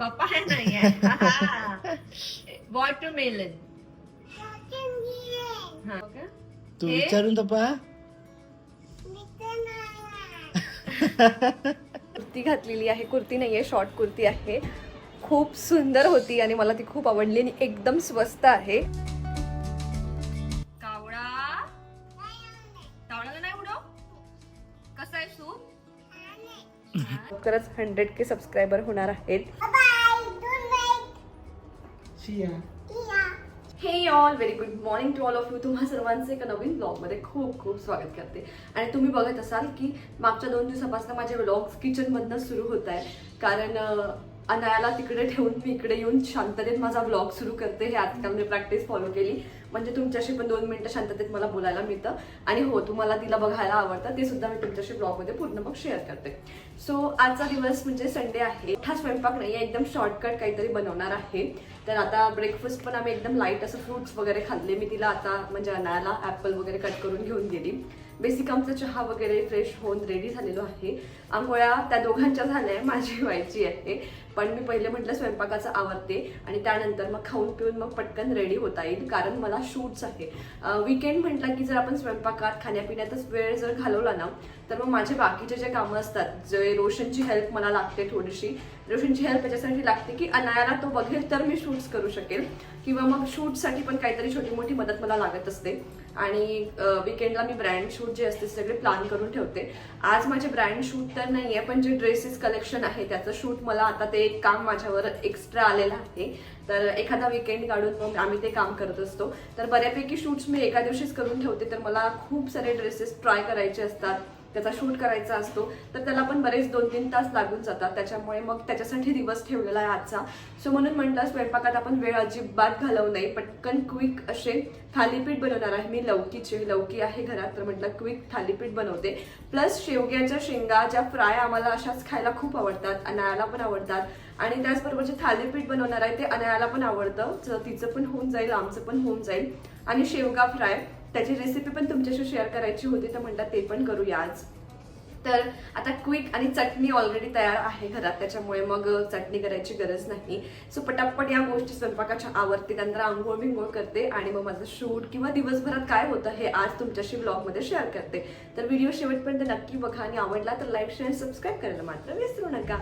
Papaya नाही आहे watermelon हा का? तू हे? विचारून तर पहा. कुर्ती घातलेली आहे. कुर्ती नाही आहे शॉर्ट कुर्ती आहे. खूप सुंदर होती आणि मला ती खूप आवडली आणि एकदम स्वस्त आहे. कावळा? कावळाला नाही उडव. कसा आहे सूप? लवकरच हंड्रेड के सबस्क्रायबर होणार आहेत. शिया hey all very good morning to all of you तुम्हा सर्वांचे एका नवीन ब्लॉगमध्ये खूप खूप स्वागत करते. आणि तुम्ही बघत असाल की मागच्या दोन दिवसापासून माझे व्लॉग्स किचनमधनं सुरू होत आहे कारण अनायाला तिकडे ठेवून मी इकडे येऊन शांततेत माझा ब्लॉग सुरू करते. हे आजकाल मी प्रॅक्टिस फॉलो केली. म्हणजे तुमच्याशी पण दोन मिनटं शांततेत मला बोलायला मिळतं. आणि हो तुम्हाला तिला बघायला आवडतं ते सुद्धा मी तुमच्याशी ब्लॉगमध्ये पूर्ण मग शेअर करते. सो आजचा दिवस म्हणजे संडे आहे. हा स्वयंपाक नाही आहे एकदम शॉर्टकट काहीतरी बनवणार आहे. तर आता ब्रेकफास्ट पण आम्ही एकदम लाइट असं फ्रुट्स वगैरे खाल्ले. मी तिला आता म्हणजे अनायला ॲपल वगैरे कट करून घेऊन गेली. बेसिक आमचा चहा वगैरे फ्रेश होऊन रेडी झालेलो आहे. आंघोळ्या त्या दोघांच्या झाल्या माझी व्हायची आहे. पण मी पहिले म्हटलं स्वयंपाकाचं आवडते आणि त्यानंतर मग खाऊन पिऊन मग पटकन रेडी होता येईल कारण मला शूट्स आहे. विकेंड म्हटलं की जर आपण स्वयंपाकात खाण्यापिण्यातच वेळ जर घालवला ना तर मग माझे बाकीचे जे कामं असतात जे रोशनची हेल्प मला लागते थोडीशी रोशनची हेल्प याच्यासाठी लागते की अनायाला तो बघेल तर मी शूट्स करू शकेल. किंवा मग शूटसाठी पण काहीतरी छोटी मोठी मदत मला लागत असते. आणि विकेंडला मी ब्रँड शूट जे असते सगळे प्लॅन करून ठेवते. आज माझे ब्रँड शूट तर नाही आहे पण जे ड्रेसेस कलेक्शन आहे त्याचं शूट मला आता ते एक काम माझ्यावर एक्स्ट्रा आलेलं आहे. तर एखादा विकेंड काढून मग आम्ही ते काम करत असतो. तर बऱ्यापैकी शूट्स मी एका दिवशीच करून ठेवते. तर मला खूप सारे ड्रेसेस ट्राय करायचे असतात. त्याचा शूट करायचा असतो तर त्याला पण बरेच दोन तीन तास लागून जातात. त्याच्यामुळे मग त्याच्यासाठी दिवस ठेवलेला आहे आजचा. सो म्हणून म्हटलं स्वयंपाकात आपण वेळ अजिबात घालवू नये. पटकन क्विक असे थालीपीठ बनवणार आहे मी. लौकीचे लौकी आहे घरात तर म्हटलं क्विक थालीपीठ बनवते. प्लस शेवग्याच्या शेंगा ज्या फ्राय आम्हाला अशाच खायला खूप आवडतात अनायाला पण आवडतात. आणि त्याचबरोबर जे थालीपीठ बनवणार आहे ते अनायाला पण आवडतं. तिचं पण होऊन जाईल आमचं पण होऊन जाईल. आणि शेवगा फ्राय. त्याची रेसिपी पण तुमच्याशी शेअर करायची होती तर म्हटलं ते पण करूया आज. तर आता क्विक आणि चटणी ऑलरेडी तयार आहे घरात त्याच्यामुळे मग चटणी करायची गरज नाही. सो पटापट या गोष्टी स्वयंपाकाच्या आवडते त्यानंतर आंघोळ बिंघोळ करते आणि मग माझं शूट किंवा दिवसभरात काय होतं हे आज तुमच्याशी ब्लॉगमध्ये शेअर करते. तर व्हिडिओ शेवटपर्यंत नक्की बघा आणि आवडला तर लाईक शेअर सबस्क्राईब करायला मात्र विसरू नका.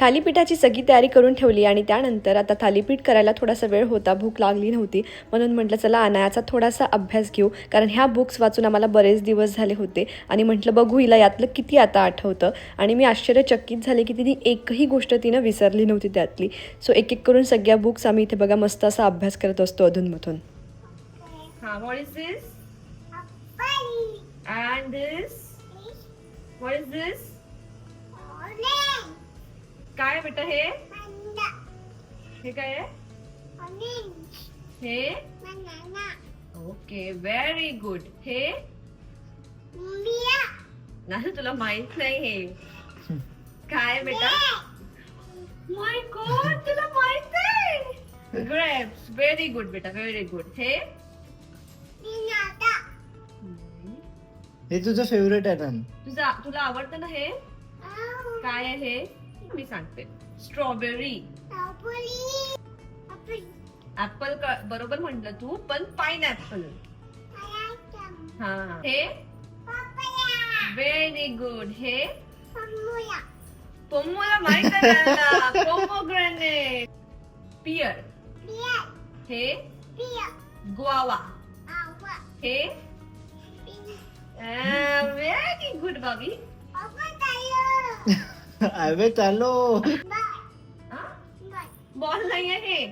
थालीपीठाची सगळी तयारी करून ठेवली आणि त्यानंतर आता थालीपीठ करायला थोडासा वेळ होता भूक लागली नव्हती. म्हणून म्हटलं चला अनायाचा थोडासा अभ्यास घेऊ कारण ह्या बुक्स वाचून आम्हाला बरेच दिवस झाले होते. आणि म्हटलं बघू हिला यातलं किती आता आठवतं. आणि मी आश्चर्यचकित झाले की तिने एकही गोष्ट तिनं विसरली नव्हती त्यातली. सो एक एक करून सगळ्या बुक्स आम्ही इथे बघा मस्त असा अभ्यास करत असतो अधूनमधून. हा and this? What is this? काय बेटा हे? हे काय आहे? हे? ओके व्हेरी गुड हे? नाही तुला माहीत नाही हे. काय बेटा? माय गॉड तुला माहीत आहे ग्रेप्स व्हेरी गुड बेटा व्हेरी गुड हे? हे तुझं फेवरेट आहे ना? तुझा तुला आवडतं ना हे? काय आहे हे? मी सांगते. स्ट्रॉबेरी ऍपल बरोबर म्हंटल तू पण पाइन ऍपल हा. हे? व्हेरी गुड हे? पोमोला माहीत पोमोग्रेनेट पियर हे? गुआवा हे? व्हेरी गुड बाबी अबे चालो. बॉल नाही आहे.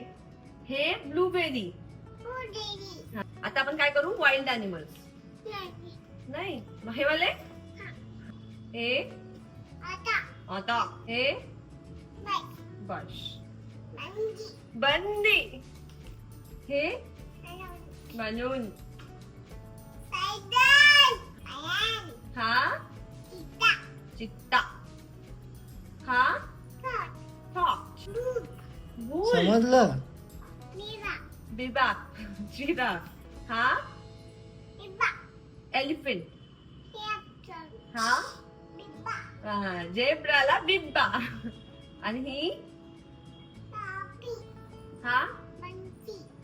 हे हे ब्लूबेरी. आता आपण काय करू? वाईल्ड अॅनिमल्स नाही. हे वाले? हे? आता. हे? बस. बंदी. हे? बनून हा? चित्ता. हा? फॉक्स भूल समजलं? बिबा जिरा हा? एलिफंट. हा? हा जेब्राला बिब्बा. आणि ही? हा?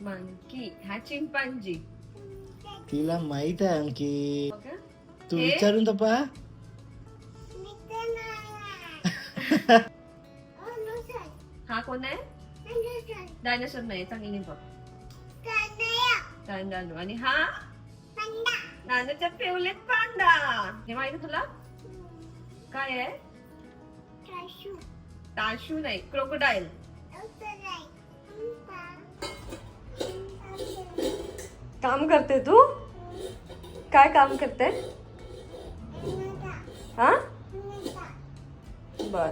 मंकी. हा चिंपांजी. तिला माहीत आहे अंकित बघा. तू हे? विचारून तर पहा. हा कोण आहे डायनासोर नाही चांगली बघ चांगलं आणि हा नानाच्या फेवलेत पांडा हे माहिती तुला काय आहे ताशू नाही क्रोकोडाईल काम करते तू काय काम करते हा बर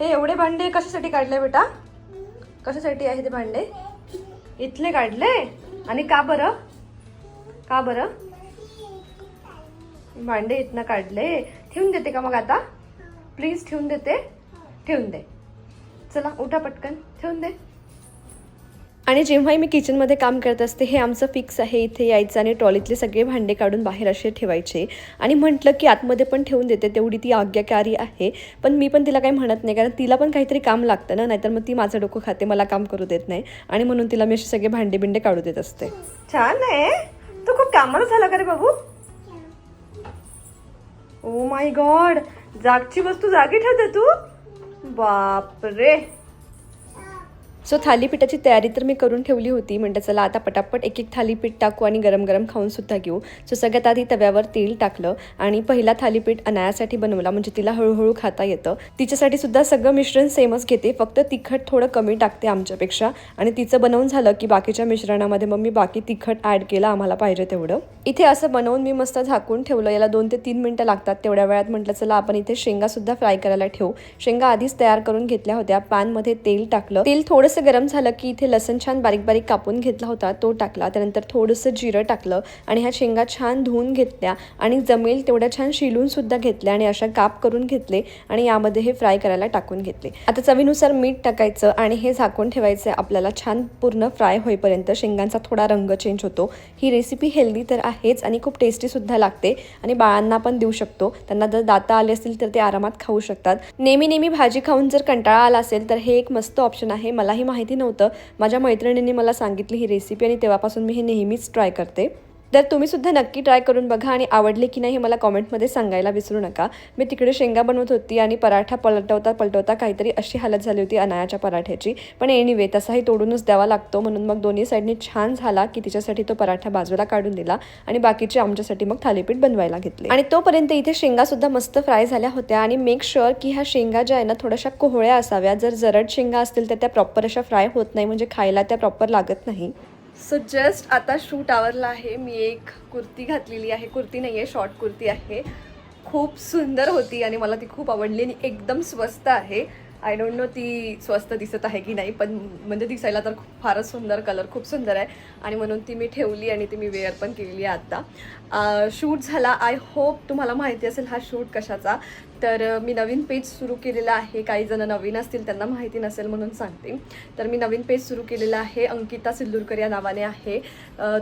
हे एवढे भांडे कशासाठी काढले बेटा? कशासाठी आहे ते भांडे? इथले काढले? आणि का बरं? का बरं? भांडे इथनं काढले. ठेवून देते का मग आता? प्लीज ठेवून देते. ठेवून दे. चला उठा पटकन. ठेवून दे. आणि जेव्हाही मी किचनमध्ये काम करत असते हे आमचं फिक्स आहे. इथे यायचं आणि ट्रॉलीतले सगळे भांडे काढून बाहेर असे ठेवायचे. आणि म्हटलं की आतमध्ये पण ठेवून देते तेवढी ती आज्ञाकारी आहे. पण मी पण तिला काही म्हणत नाही कारण तिला पण काहीतरी काम लागतं ना नाहीतर मग ती माझं डोकं खाते मला काम करू देत नाही. आणि म्हणून तिला मी असे सगळे भांडे बिंडे काढू देत असते. छान आहे. तू खूप कामाला झाला का रे बाबू? ओ माय गॉड जागची वस्तू जागी ठेवते तू? बापरे! सो थालीपीठाची तयारी तर मी करून ठेवली होती. म्हणतं चला आता पटापट एक एक थालीपीठ टाकू आणि गरम गरम खाऊन सुद्धा घेऊ. सो सगळ्यात आधी तव्यावर तेल टाकलं आणि पहिला थालीपीठ अनायासाठी बनवला. म्हणजे तिला हळूहळू खाता येतं. तिच्यासाठी सुद्धा सगळं मिश्रण सेमच घेते. फक्त तिखट थोडं कमी टाकते आमच्यापेक्षा. आणि तिचं बनवून झालं की बाकीच्या मिश्रणामध्ये मग मी बाकी तिखट ॲड केलं. आम्हाला पाहिजे तेवढं. इथे असं बनवून मी मस्त झाकून ठेवलं. याला दोन ते तीन मिनटं लागतात तेवढ्या वेळात. म्हटलं चला आपण इथे शेंगा सुद्धा फ्राय करायला ठेवू. शेंगा आधीच तयार करून घेतल्या होत्या. पॅनमध्ये तेल टाकलं. तेल थोडंसं गरम झालं की इथे लसण छान बारीक बारीक कापून घेतला होता. तो टाकला त्यानंतर थोडंसं जिरं टाकलं आणि ह्या शेंगा छान धुवून घेतल्या आणि जमेल तेवढ्या छान शिलूनसुद्धा घेतल्या आणि अशा काप करून घेतले आणि यामध्ये हे फ्राय करायला टाकून घेतले. आता चवीनुसार मीठ टाकायचं आणि हे झाकून ठेवायचं आहे. आपल्याला छान पूर्ण फ्राय होईपर्यंत शेंगांचा थोडा रंग चेंज होतो. ही रेसिपी हेल्दी तर आहेच आणि खूप टेस्टीसुद्धा लागते आणि बाळांना पण देऊ शकतो. त्यांना जर दाता आले असतील तर ते आरामात खाऊ शकतात. नेहमी नेहमी भाजी खाऊन जर कंटाळा आला असेल तर हे एक मस्त ऑप्शन आहे. काही माहिती नव्हतं. माझ्या मैत्रिणींनी मला सांगितली ही रेसिपी आणि तेव्हापासून मी हे नेहमीच ट्राय करते. तर तुम्ही सुद्धा नक्की ट्राय करून बघा आणि आवडले की नाही हे मला कॉमेंटमध्ये सांगायला विसरू नका. मी तिकडे शेंगा बनवत होती आणि पराठा पलटवता पलटवता काहीतरी अशी हालत झाली होती अनायाच्या पराठ्याची. पण एनिवे तसाही तोडूनच द्यावा लागतो म्हणून मग दोन्ही साईडने छान झाला की तिच्यासाठी तो पराठा बाजूला काढून दिला आणि बाकीचे आमच्यासाठी मग थालीपीठ बनवायला घेतले. आणि तोपर्यंत इथे शेंगा सुद्धा मस्त फ्राय झाल्या होत्या आणि मेक शुअर की ह्या शेंगा ज्या आहे ना थोड्याशा कोहळ्या असाव्या जर जरड शेंगा असतील तर त्या प्रॉपर अशा फ्राय होत नाही म्हणजे खायला त्या प्रॉपर लागत नाही. सो जस्ट आता शूट आवरला आहे. मी एक कुर्ती घातलेली आहे. कुर्ती नाही आहे शॉर्ट कुर्ती आहे. खूप सुंदर होती आणि मला ती खूप आवडली आणि एकदम स्वस्त आहे. आय डोंट नो ती स्वस्त दिसत आहे की नाही पण म्हणजे दिसायला तर खूप फारच सुंदर कलर खूप सुंदर आहे. आणि म्हणून ती मी ठेवली आणि ती मी वेअर पण केलेली आहे आत्ता शूट झाला. आय होप तुम्हाला माहिती असेल हा शूट कशाचा. तर मी नवीन पेज सुरू केलेला आहे. काही जण नवीन असतील त्यांना माहिती नसेल म्हणून सांगते. तर मी नवीन पेज सुरू केलेलं आहे. अंकिता सिल्लूरकर या नावाने आहे.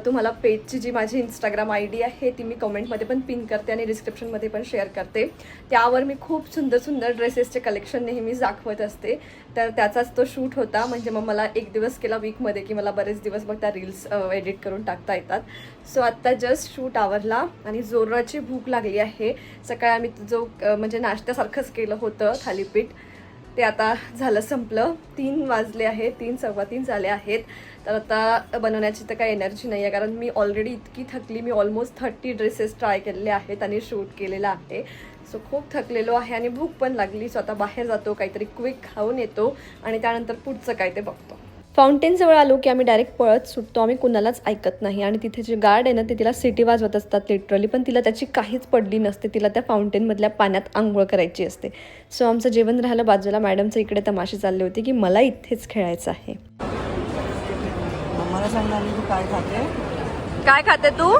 तुम्हाला पेजची जी माझी इंस्टाग्राम आय डी आहे ती मी कमेंटमध्ये पण पिन करते आणि डिस्क्रिप्शनमध्ये पण शेअर करते. त्यावर मी खूप सुंदर सुंदर ड्रेसेसचे कलेक्शन नेहमीच दाखवत असते. तर त्याचाच तो शूट होता. म्हणजे मग मला एक दिवस केला वीकमध्ये की मला बरेच दिवस मग त्या रील्स एडिट करून टाकता येतात. सो आत्ता जस्ट शूट आवरला आणि जोराची भूक लागली आहे. सकाळी आम्ही जो म्हणजे नाश्त्यासारखंच केलं होतं थालीपीठ. ते आता झालं संपलं. तीन वाजले आहे तीन सव्वा तीन झाले आहेत. तर आता बनवण्याची तर काही एनर्जी नाही आहे कारण मी ऑलरेडी इतकी थकली. मी ऑलमोस्ट थर्टी ड्रेसेस ट्राय केलेले आहेत आणि शूट केलेलं आहे. सो खूप थकलेलो आहे आणि भूक पण लागली. सो आता बाहेर जातो काहीतरी क्विक खाऊन येतो आणि त्यानंतर पुढचं काय ते बघतो. फाउंटेन जवळ आलो की आम्ही डायरेक्ट पळत सुटतो. आम्ही कुणालाच ऐकत नाही. आणि तिथे जे गार्ड आहे ना ते तिला सिटी वाजवत असतात लिटरली पण तिला त्याची काहीच पडली नसते. तिला त्या फाउंटेनमधल्या पाण्यात आंघोळ करायची असते. सो आमचं जेवण राहिलं बाजूला. मॅडमचं इकडे तमाशे चालले होते की मला इथेच खेळायचं आहे. मला सांगणार काय खाते? काय खाते तू?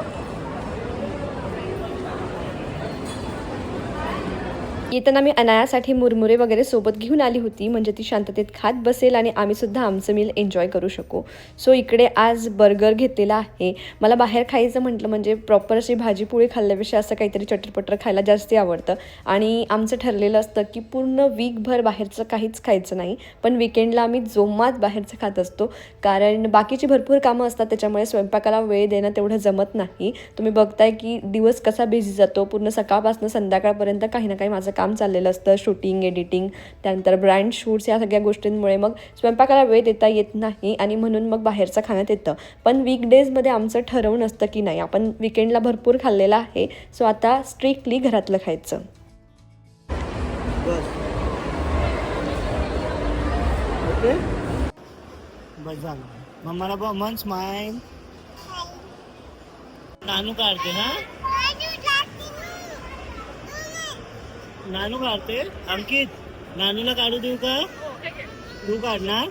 येताना मी अनायासाठी मुरमुरे वगैरे सोबत घेऊन आली होती. म्हणजे ती शांततेत खात बसेल आणि आम्ही सुद्धा आमचं मील एन्जॉय करू शकू. सो इकडे आज बर्गर घेतलेला आहे. मला बाहेर खायचं म्हटलं म्हणजे प्रॉपर अशी भाजीपोळी खाल्ल्यापेक्षा असं काहीतरी चटरपटर खायला जास्ती आवडतं. आणि आमचं ठरलेलं असतं की पूर्ण वीकभर बाहेरचं काहीच खायचं नाही. पण विकेंडला आम्ही जोमात बाहेरचं खात असतो. कारण बाकीची भरपूर कामं असतात त्याच्यामुळे स्वयंपाकाला वेळ देणं तेवढं जमत नाही. तुम्ही बघताय की दिवस कसा बिझी जातो. पूर्ण सकाळपासून संध्याकाळपर्यंत काही ना काही माझं काम चाललेलं असतं शूटिंग एडिटिंग त्यानंतर ब्रँड शूट्स या सगळ्या गोष्टींमुळे मग स्वयंपाकाला वेळ देता येत नाही आणि म्हणून मग बाहेरचं खाण्यात येतं पण वीकडेजमध्ये आमचं ठरवून असतं की नाही आपण विकेंडला भरपूर खाल्लेलं आहे सो आता स्ट्रिक्टली घरातलं खायचं. मम्माला बघ मन स्माईल नानू काढते ना नानू काढते. अंकित नानूला काढू देऊ का? तू काढणार?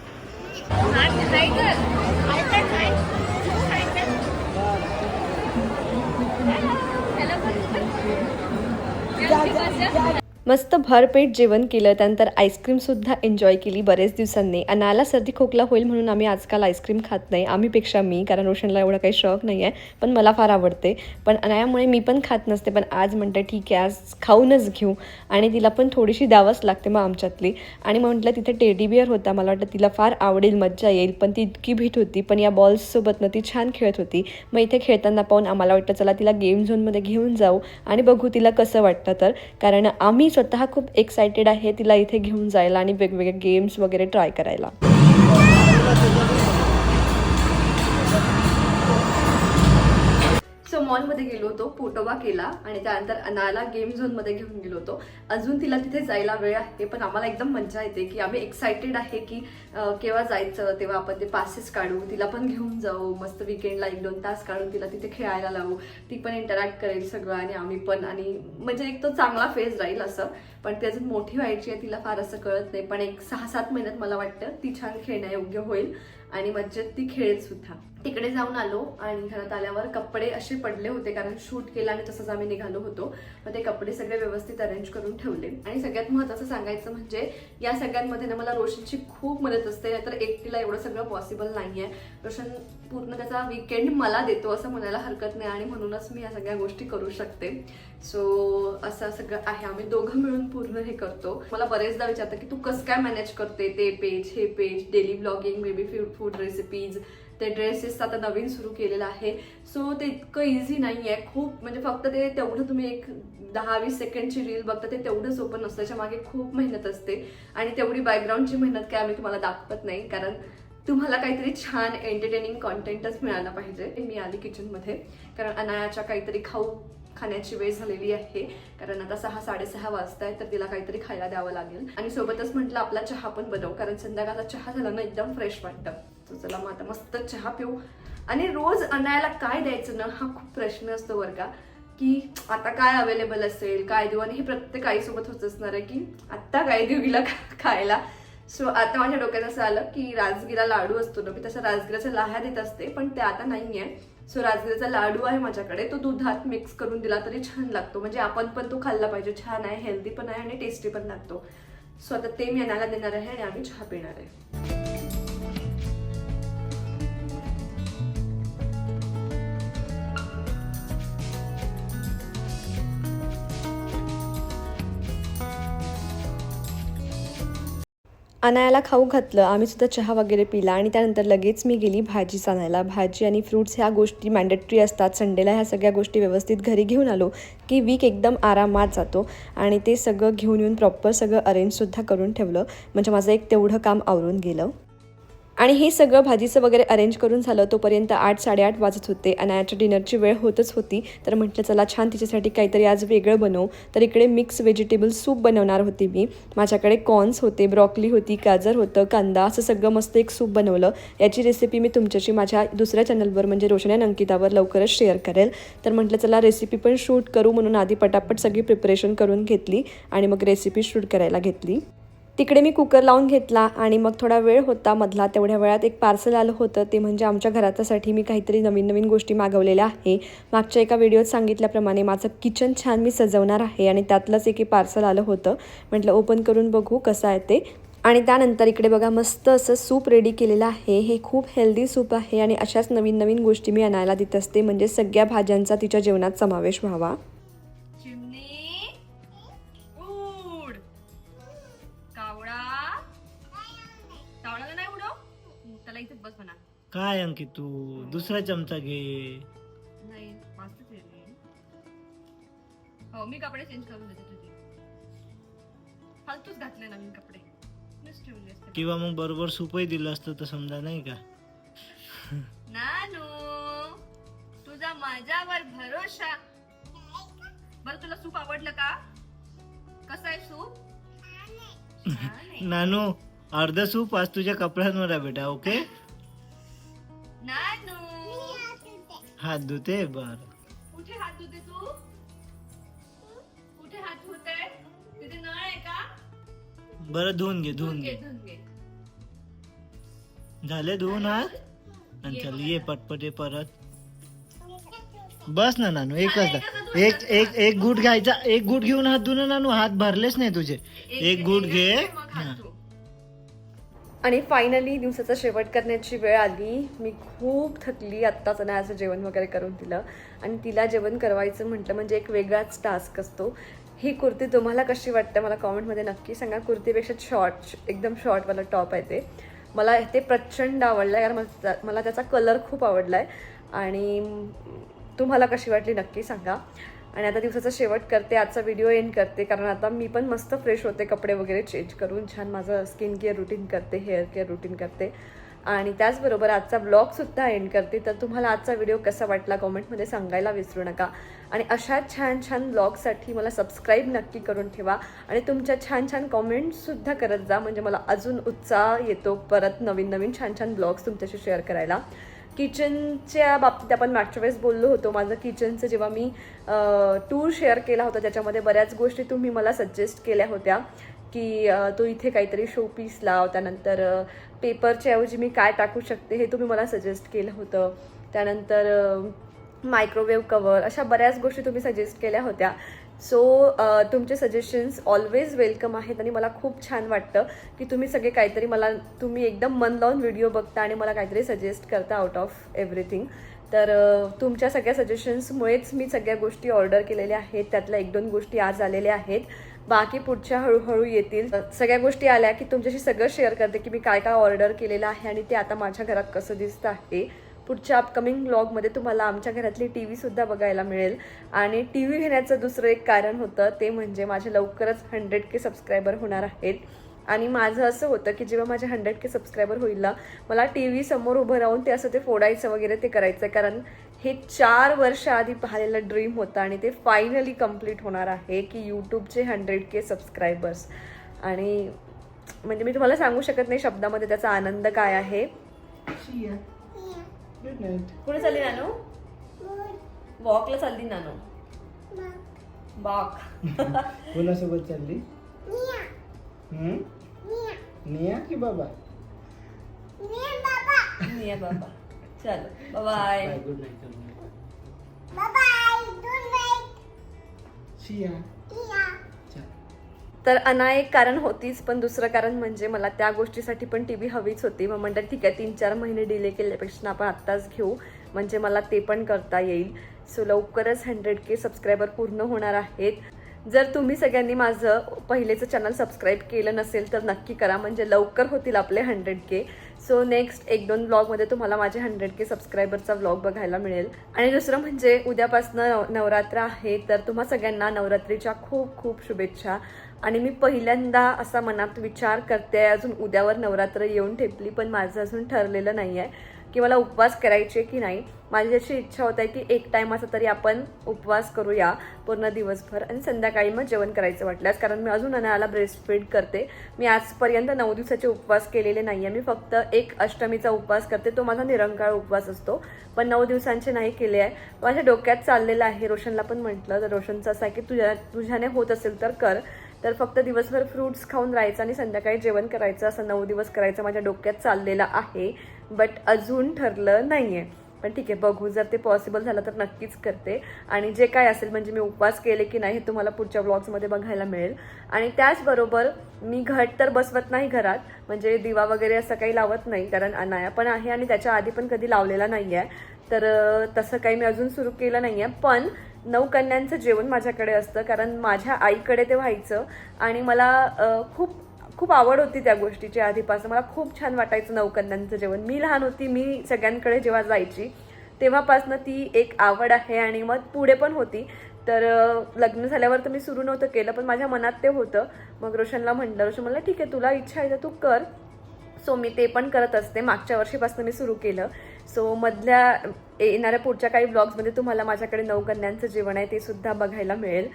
मस्त भरपेट जेवण केलं त्यानंतर आईस्क्रीमसुद्धा एन्जॉय केली बरेच दिवसांनी. अनाला सर्दी खोकला होईल म्हणून आम्ही आजकाल आईस्क्रीम खात नाही. आम्हीपेक्षा मी कारण रोशनला एवढा काही शौक नाही आहे पण मला फार आवडते. पण अनायामुळे मी पण खात नसते पण आज म्हणते ठीक आहे आज खाऊनच घेऊ. आणि तिला पण थोडीशी द्यावंच लागते मग आमच्यातली. आणि मग म्हटलं तिथे टेडी बिअर होता मला वाटतं तिला फार आवडेल मज्जा येईल पण ती इतकी भीट होती. पण या बॉल्ससोबत ना ती छान खेळत होती. मग इथे खेळताना पाहून आम्हाला वाटतं चला तिला गेम झोनमध्ये घेऊन जाऊ. आणि बघू तिला कसं वाटतं तर. कारण आम्ही स्वतः खूप एक्सायटेड आहे तिला इथे घेऊन जायला आणि वेगवेगळे गेम्स वगैरे ट्राय करायला. तिच्या मॉलमध्ये गेलो होतो पोटोबा केला आणि त्यानंतर अनाला गेम झोनमध्ये घेऊन गेलो होतो. अजून तिला तिथे जायला वेळ आहे पण आम्हाला एकदम मजा येते की आम्ही एक्सायटेड आहे की केव्हा जायचं तेव्हा आपण ते पासेस काढू तिला पण घेऊन जाऊ मस्त विकेंडला एक दोन तास काढून तिला तिथे खेळायला लावू ती पण इंटरॅक्ट करेल सगळं आणि आम्ही पण आणि म्हणजे एक तो चांगला फेज राहील असं. पण ती अजून मोठी व्हायची आहे तिला फार असं कळत नाही पण एक सहा सात महिन्यात मला वाटतं ती छान खेळण्यायोग्य होईल आणि मज्जेत ती खेळेल सुद्धा. तिकडे जाऊन आलो आणि घरात आल्यावर कपडे असे पडले होते कारण शूट केलं आणि तसंच आम्ही निघालो होतो. मग ते कपडे सगळे व्यवस्थित अरेंज करून ठेवले. आणि सगळ्यात महत्त्वाचं सांगायचं म्हणजे या सगळ्यांमध्ये ना मला रोशनची खूप मदत असते. तर एकटीला एवढं सगळं पॉसिबल नाही आहे रोशन पूर्ण त्याचा विकेंड मला देतो असं म्हणायला हरकत नाही आणि म्हणूनच मी या सगळ्या गोष्टी करू शकते. सो असं सगळं आहे. आम्ही दोघं मिळून पूर्ण हे करतो. मला बरेचदा विचारतं की तू कसं काय मॅनेज करते ते पेज हे page daily blogging baby food food recipes ते ड्रेसेस आता नवीन सुरू केलेलं आहे. सो ते इतकं इझी नाही आहे खूप म्हणजे फक्त ते तेवढं तुम्ही एक दहा वीस सेकंडची रील बघता ते तेवढंच ओपन असतं त्याच्यामागे खूप मेहनत असते. आणि तेवढी बॅकग्राऊंडची मेहनत काय आम्ही तुम्हाला दाखवत नाही कारण तुम्हाला काहीतरी छान एंटरटेनिंग कॉन्टेंटच मिळाला पाहिजे. मी आली किचनमध्ये कारण अनायाच्या काहीतरी खाऊ खाण्याची वेळ झालेली आहे. कारण आता सहा साडेसहा वाजता आहे तर तिला काहीतरी खायला द्यावं लागेल. आणि सोबतच म्हटलं आपला चहा पण बनव कारण संध्याकाळचा चहा झाला ना एकदम फ्रेश वाटतं. तर चला मग आता मस्त चहा पिऊ. आणि रोज आणायला काय द्यायचं ना हा खूप प्रश्न असतो बरं का. की आता काय अवेलेबल असेल काय देऊ? आणि हे प्रत्येक आईसोबत होत असणार आहे की आत्ता काय देऊ हिला खायला? सो आता माझ्या डोक्यात असं आलं की राजगिरा लाडू असतो ना मी तसं राजगिराच्या लाह्या देत असते पण ते आता नाही आहे सो राजगिरीचा लाडू आहे माझ्याकडे. तो दुधात मिक्स करून दिला तरी छान लागतो. म्हणजे आपण पण तो खाल्ला पाहिजे. छान आहे हेल्दी पण आहे आणि टेस्टी पण लागतो. सो आता ते मी अनाला देणार आहे आणि आम्ही चहा पिणार आहे. अनायाला खाऊ घातलं आम्ही सुद्धा चहा वगैरे पिला आणि त्यानंतर लगेच मी गेली भाजी आणायला भाजी आणि फ्रूट्स ह्या गोष्टी मॅन्डेटरी असतात. संडेला ह्या सगळ्या गोष्टी व्यवस्थित घरी घेऊन आलो की वीक एकदम आरामात जातो. आणि ते सगळं घेऊन येऊन प्रॉपर सगळं अरेंजसुद्धा करून ठेवलं. म्हणजे माझं एक तेवढं काम आवरून गेलं. आणि हे सगळं भाजीचं वगैरे अरेंज करून झालं तोपर्यंत आठ साडेआठ वाजत होते. आणि अनायाच्या डिनरची वेळ होतच होती. तर म्हटलं चला छान तिच्यासाठी काहीतरी आज वेगळं बनवू. तर इकडे मिक्स व्हेजिटेबल सूप बनवणार होती मी. माझ्याकडे कॉर्न्स होते ब्रॉकली होती गाजर होतं कांदा असं सगळं मस्त एक सूप बनवलं. याची रेसिपी मी तुमच्याशी माझ्या दुसऱ्या चॅनलवर म्हणजे रोशन आणि अंकितावर लवकरच शेअर करेल. तर म्हटलं चला रेसिपी पण शूट करू. म्हणून आधी पटापट सगळी प्रिपरेशन करून घेतली आणि मग रेसिपी शूट करायला घेतली. तिकडे मी कुकर लावून घेतला आणि मग थोडा वेळ होता मधला. तेवढ्या वेळात एक पार्सल आलं होतं. ते म्हणजे आमच्या घराच्यासाठी मी काहीतरी नवीन नवीन गोष्टी मागवलेल्या आहे. मागच्या एका व्हिडिओत सांगितल्याप्रमाणे माझं किचन छान मी सजवणार आहे आणि त्यातलंच एक पार्सल आलं होतं. म्हटलं ओपन करून बघू कसं आहे ते. आणि त्यानंतर इकडे बघा मस्त असं सूप रेडी केलेलं आहे. हे खूप हेल्दी सूप आहे आणि अशाच नवीन नवीन गोष्टी मी आणायला देत असते. म्हणजे सगळ्या भाज्यांचा तिच्या जेवणात समावेश व्हावा. काय अंकित तू? दुसरा चमचा घे. नाही आहे हो मी कपडे चेंज करून देते तुझे. फालतूच घातले नवीन कपडे. मीच ठेवले असते. किंवा मग बरोबर सूपही दिलं असतं तर समजा नाही का? नानू तुझा माझ्यावर भरोसा. बरं तुला सूप आवडलं का? कसं आहे सूप? छान आहे. नानू अर्ध सूप आज तुझ्या कपड्यांवर आहे बेटा ओके? हात धुते बर. कुठे हात धुते तू? कुठे हात धुते? तिथे नळ आहे का? बरं धुवून घे धुवून घे झाले धुवून हात? आणि चल ये पटपट परत. बस ना नानू एकच दा- एक एक एक गुट घ्यायचा एक गुट घेऊन हात धुना नानू हात भरलेच नाही तुझे. एक गुट घे. हा. आणि फायनली दिवसाचा शेवट करण्याची वेळ आली. मी खूप थकली आत्ताच नाही असं जेवण वगैरे करून दिलं. आणि तिला जेवण करवायचं म्हटलं म्हणजे एक वेगळाच टास्क असतो. ही कुर्ती तुम्हाला कशी वाटते मला कॉमेंटमध्ये नक्की सांगा. कुर्तीपेक्षा शॉर्ट एकदम शॉर्टवाला टॉप आहे ते. मला ते प्रचंड आवडलं आहे कारण मला त्याचा कलर खूप आवडला आहे आणि तुम्हाला कशी वाटली नक्की सांगा. आणि आता दिवसाचा शेवट करते आजचा व्हिडिओ एंड करते कारण आता मी पण मस्त फ्रेश होते कपडे वगैरे चेंज करून छान माझं स्किन केअर रुटीन करते हेअर केअर रुटीन करते. आणि त्याचबरोबर आजचा ब्लॉगसुद्धा एंड करते. तर तुम्हाला आजचा व्हिडिओ कसा वाटला कॉमेंटमध्ये सांगायला विसरू नका. आणि अशा छान छान ब्लॉगसाठी मला सबस्क्राईब नक्की करून ठेवा. आणि तुमच्या छान छान कॉमेंट्ससुद्धा करत जा. म्हणजे मला अजून उत्साह येतो परत नवीन नवीन छान छान ब्लॉग्स तुमच्याशी शेअर करायला. किचनच्या बाबतीत आपण मागच्या वेळेस बोललो होतो. माझं किचनचं जेव्हा मी टूर शेअर केला होता त्याच्यामध्ये बऱ्याच गोष्टी तुम्ही मला सजेस्ट केल्या होत्या की तो तू इथे काहीतरी शो पीस लाव त्यानंतर पेपरच्या ऐवजी मी काय टाकू शकते हे तुम्ही मला सजेस्ट केलं होतं. त्यानंतर मायक्रोवेव्ह कवर अशा बऱ्याच गोष्टी तुम्ही सजेस्ट केल्या होत्या. सो uh, तुमचे सजेशन्स ऑलवेज वेलकम आहेत आणि मला खूप छान वाटतं की तुम्ही सगळे काहीतरी मला तुम्ही एकदम मन लावून व्हिडिओ बघता आणि मला काहीतरी सजेस्ट करता आउट ऑफ एव्हरीथिंग तर uh, तुमच्या सगळ्या सजेशन्समुळेच मी सगळ्या गोष्टी ऑर्डर केलेल्या आहेत. त्यातल्या एक दोन गोष्टी आज आलेल्या आहेत. बाकी पुढच्या हळूहळू येतील. सगळ्या गोष्टी आल्या की तुमच्याशी सगळं शेअर करते की मी काय काय ऑर्डर केलेलं आहे आणि ते आता माझ्या घरात कसं दिसतं आहे. पुढच्या अपकमिंग ब्लॉगमध्ये तुम्हाला आमच्या घरातली टी व्हीसुद्धा बघायला मिळेल. आणि टी व्ही घेण्याचं दुसरं एक कारण होतं ते म्हणजे माझे लवकरच हंड्रेड के सबस्क्रायबर होणार आहेत. आणि माझं असं होतं की जेव्हा माझे हंड्रेड के सबस्क्रायबर होईल ना मला टी व्ही समोर उभं राहून ते असं ते फोडायचं वगैरे ते करायचं आहे कारण हे चार वर्ष आधी पाहिलेलं ड्रीम होतं आणि ते फायनली कंप्लीट होणार आहे की यूट्यूबचे हंड्रेड के सबस्क्रायबर्स आणि म्हणजे मी तुम्हाला सांगू शकत नाही शब्दामध्ये त्याचा आनंद काय आहे. गुड नाईट कुठे चालली नानू? वॉकला चालली नानू. वॉक. कोणासोबत चालली? निया. की बाबा? निया बाबा. चलो बाय गुड नाईट चल तर अनायक कारण होतीच पण दुसरं कारण म्हणजे मला त्या गोष्टीसाठी पण टी व्ही हवीच होती. मग म्हणतात ठीक आहे तीन चार महिने डिले केल्यापेक्षा आपण आत्ताच घेऊ. म्हणजे मला ते पण करता येईल. सो लवकरच हंड्रेड के सबस्क्रायबर पूर्ण होणार आहेत. जर तुम्ही सगळ्यांनी माझं पहिलेचं चॅनल सबस्क्राईब केलं नसेल तर नक्की करा. म्हणजे लवकर होतील आपले हंड्रेड के सो नेक्स्ट एक दोन ब्लॉगमध्ये तुम्हाला माझे हंड्रेड के सबस्क्रायबरचा ब्लॉग बघायला मिळेल. आणि दुसरं म्हणजे उद्यापासनं नवरात्र आहे. तर तुम्हा सगळ्यांना नवरात्रीच्या खूप खूप शुभेच्छा. आणि मी पहिल्यांदा असा मनात विचार करते अजून उद्यावर नवरात्र येऊन ठेपली पण माझं अजून ठरलेलं नाही आहे की मला उपवास करायचे की नाही. माझी अशी इच्छा होत आहे की एक टायमाचा तरी आपण उपवास करूया पूर्ण दिवसभर आणि संध्याकाळी मग जेवण करायचं वाटल्यास. कारण मी अजून अनायाला ब्रेस्ट फीड करते. मी आजपर्यंत नऊ दिवसाचे उपवास केलेले नाही आहे मी फक्त एक अष्टमीचा उपवास करते. तो माझा निरंकाळ उपवास असतो. पण नऊ दिवसांचे नाही केले आहे. माझ्या डोक्यात चाललेलं आहे रोशनला पण म्हटलं तर रोशनचं असं आहे की तुझ्या तुझ्याने होत असेल तर कर. तर फक्त दिवसभर फ्रूट्स खाऊन राहायचं आणि संध्याकाळी जेवण करायचं असं नऊ दिवस करायचं माझ्या डोक्यात चाललेलं आहे. बट अजून ठरलं नाही आहे पण ठीक आहे बघू. जर ते पॉसिबल झालं तर नक्कीच करते. आणि जे काय असेल म्हणजे मी उपवास केले की नाही हे तुम्हाला पुढच्या ब्लॉग्समध्ये बघायला मिळेल. आणि त्याचबरोबर मी घट तर बसवत नाही घरात. म्हणजे दिवा वगैरे असं काही लावत नाही कारण अनाया पण आहे आणि त्याच्या आधी पण कधी लावलेला नाही आहे तर तसं काही मी अजून सुरू केलं नाही आहे पण नऊ कन्यांचं जेवण माझ्याकडे असतं कारण माझ्या आईकडे ते व्हायचं आणि मला खूप खूप आवड होती त्या गोष्टीची आधीपासून. मला खूप छान वाटायचं नवकन्यांचं जेवण. मी लहान होती मी सगळ्यांकडे जेव्हा जायची तेव्हापासनं ती एक आवड आहे आणि मग पुढे पण होती. तर लग्न झाल्यावर तर मी सुरू नव्हतं केलं पण माझ्या मनात ते होतं. मग रोशनला म्हटलं रोशन म्हणलं ठीक आहे तुला इच्छा आहे तर तू कर. सो मी ते पण करत असते. मागच्या वर्षीपासून मी सुरू केलं. सो मधल्या येणाऱ्या पुढच्या काही ब्लॉग्समध्ये तुम्हाला माझ्याकडे नवकन्यांचं जेवण आहे ते सुद्धा बघायला मिळेल.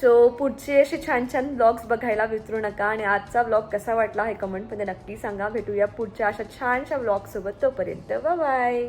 सो पुढचे असे छान छान ब्लॉग्स बघायला विसरू नका आणि आजचा ब्लॉग कसा वाटला हे कमेंटमध्ये नक्की सांगा. भेटूया पुढच्या अशा छानशा ब्लॉगसोबत तोपर्यंत. बाय